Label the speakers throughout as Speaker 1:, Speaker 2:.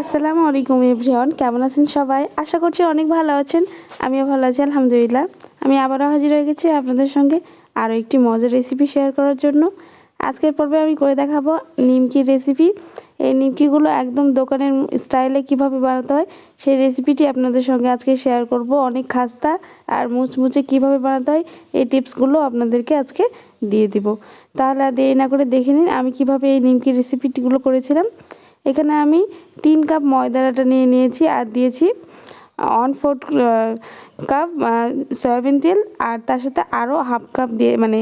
Speaker 1: আসসালামু আলাইকুম এভরিওয়ান, কেমন আছেন সবাই? আশা করছি অনেক ভালো আছেন, আমিও ভালো আছি, আলহামদুলিল্লাহ। আমি আবারও হাজির হয়ে গেছি আপনাদের সঙ্গে আরও একটি মজার রেসিপি শেয়ার করার জন্য। আজকের পর্বে আমি করে দেখাবো নিমকির রেসিপি এই নিমকিগুলো একদম দোকানের স্টাইলে কীভাবে বানাতে হয়, সেই রেসিপিটি আপনাদের সঙ্গে আজকে শেয়ার করব। অনেক খাস্তা আর মুচমুচে কীভাবে বানাতে হয়, এই টিপসগুলো আপনাদেরকে আজকে দিয়ে দিব। তাহলে দেরি না করে দেখে নিন আমি কীভাবে এই নিমকির রেসিপিটিগুলো করেছিলাম। এখানে আমি তিন কাপ ময়দার আটা নিয়ে নিয়েছি আর দিয়েছি ওয়ান ফোর্থ কাপ সয়াবিন তেল আর তার সাথে আরও হাফ কাপ দিয়ে মানে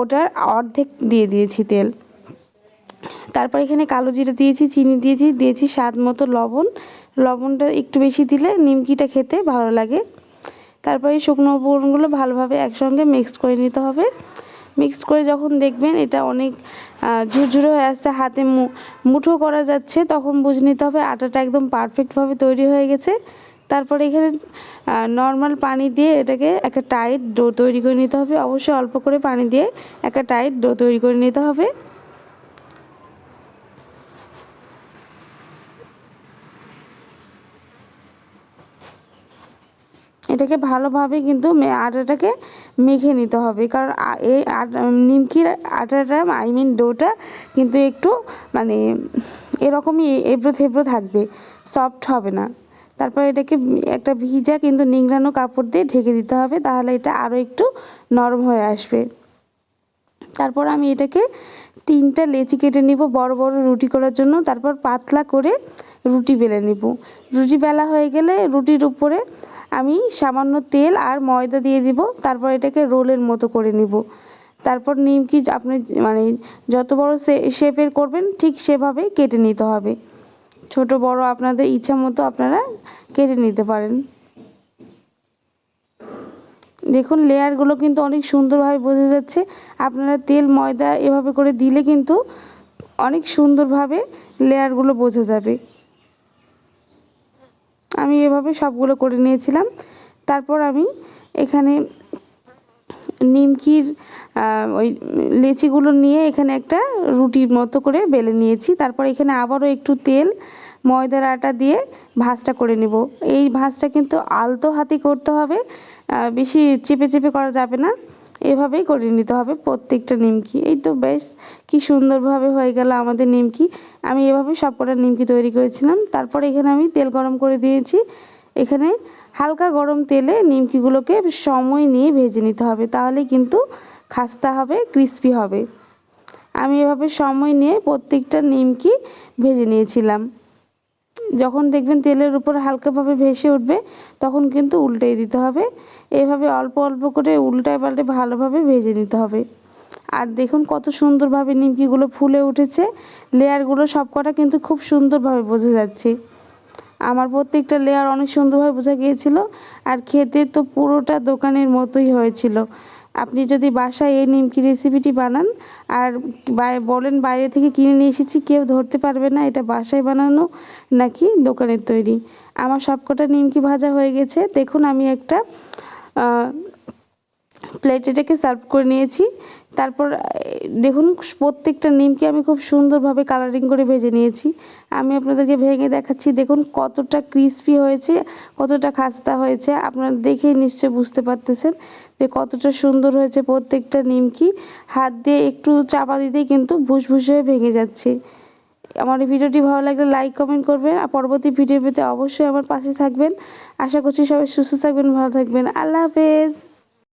Speaker 1: ওটার অর্ধেক দিয়ে দিয়েছি তেল। তারপর এখানে কালো জিরা দিয়েছি, চিনি দিয়েছি দিয়েছি স্বাদ মতো লবণ। লবণটা একটু বেশি দিলে নিমকিটা খেতে ভালো লাগে। তারপরে শুকনো উপকরণগুলো ভালোভাবে একসঙ্গে মিক্সড করে নিতে হবে। মিক্সড করে যখন দেখবেন এটা অনেক ঝুরঝুরে হয়ে আসছে, হাতে মুঠো করা যাচ্ছে, তখন বুঝে নিতে হবে আটাটা একদম পারফেক্টভাবে তৈরি হয়ে গেছে। তারপরে এখানে নর্মাল পানি দিয়ে এটাকে একটা টাইট ডো তৈরি করে নিতে হবে। অবশ্যই অল্প করে পানি দিয়ে একটা টাইট ডো তৈরি করে নিতে হবে। এটাকে ভালোভাবে কিন্তু আটাটাকে মেখে নিতে হবে। কারণ এই নিমকির আটাটা, আই মিন ডোটা কিন্তু একটু মানে এরকমই এবড়ো থেবড়ো থাকবে, সফট হবে না। তারপর এটাকে একটা ভিজা কিন্তু নিংড়ানো কাপড় দিয়ে ঢেকে দিতে হবে, তাহলে এটা আরও একটু নরম হয়ে আসবে। তারপর আমি এটাকে তিনটা লেচি কেটে নিব বড় বড় রুটি করার জন্য। তারপর পাতলা করে রুটি বেলে নিব। রুটি বেলা হয়ে গেলে রুটির উপরে আমি সামান্য তেল আর ময়দা দিয়ে দিব, তারপর এটাকে রোলের মতো করে নিব। তারপর নিমকি আপনি মানে যত বড় শেপের করবেন, ঠিক সেভাবে কেটে নিতে হবে। ছোট, বড় আপনাদের ইচ্ছা মতো আপনারা কেটে নিতে পারেন। দেখুন, লেয়ারগুলো কিন্তু অনেক সুন্দরভাবে বোঝা যাচ্ছে। আপনারা তেল, ময়দা এভাবে করে দিলে কিন্তু অনেক সুন্দরভাবে লেয়ারগুলো বোঝা যাবে। আমি এভাবে সবগুলো করে নিয়েছিলাম। তারপর আমি এখানে নিমকির ওই লেচিগুলো নিয়ে এখানে একটা রুটির মতো করে বেলে নিয়েছি। তারপর এখানে আবারও একটু তেল, ময়দার আটা দিয়ে ভাজটা করে নেব। এই ভাজটা কিন্তু আলতো হাতে করতে হবে বেশি চেপে চেপে করা যাবে না। এভাবেই করে নিতে হবে। প্রত্যেকটা নিমকি, এই তো বেশ কি সুন্দরভাবে হয়ে গেল আমাদের নিমকি। আমি এভাবে সবকটা নিমকি তৈরি করেছিলাম। তারপর এখানে আমি তেল গরম করে দিয়েছি। এখানে হালকা গরম তেলে নিমকিগুলোকে সময় নিয়ে ভেজে নিতে হবে। তাহলে কিন্তু খাস্তা হবে, ক্রিস্পি হবে। আমি এভাবে সময় নিয়ে প্রত্যেকটা নিমকি ভেজে নিয়েছিলাম। যখন দেখবেন তেলের উপর হালকাভাবে ভেসে উঠবে, তখন কিন্তু উল্টেই দিতে হবে। এভাবে অল্প অল্প করে উল্টায় পাল্টে ভালোভাবে ভেজে নিতে হবে। আর দেখুন কত সুন্দরভাবে নিমকিগুলো ফুলে উঠেছে। লেয়ারগুলো সবকটা কিন্তু খুব সুন্দরভাবে বোঝা যাচ্ছে। আমার প্রত্যেকটা লেয়ার অনেক সুন্দরভাবে বোঝা গিয়েছিল। আর খেতে তো পুরোটা দোকানের মতোই হয়েছিল। আপনি যদি বাসায় এই নিমকি রেসিপিটি বানান, আর বলেন বাইরে থেকে কিনে নিয়ে এসেছি, কেউ ধরতে পারবে না এটা বাসায় বানানো নাকি দোকানের তৈরি। আমার সবকটা নিমকি ভাজা হয়ে গেছে। দেখুন আমি একটা প্লেট এটাকে সার্ভ করে নিয়েছি। তারপর দেখুন, প্রত্যেকটা নিমকে আমি খুব সুন্দরভাবে কালারিং করে ভেজে নিয়েছি। আমি আপনাদেরকে ভেঙে দেখাচ্ছি। দেখুন, কতটা ক্রিসপি হয়েছে, কতটা খাস্তা হয়েছে। আপনারা দেখেই নিশ্চয় বুঝতে পারতেছেন যে কতটা সুন্দর হয়েছে প্রত্যেকটা নিমকি। হাত দিয়ে একটু চাপা দিতেই কিন্তু ভুসভুস হয়ে ভেঙে যাচ্ছে। আমার এই ভিডিওটি ভালো লাগলে লাইক কমেন্ট করবেন। আর পরবর্তী ভিডিও পেতে অবশ্যই আমার পাশে থাকবেন। আশা করছি সবাই সুস্থ থাকবেন, ভালো থাকবেন। আল্লাহ হাফেজ!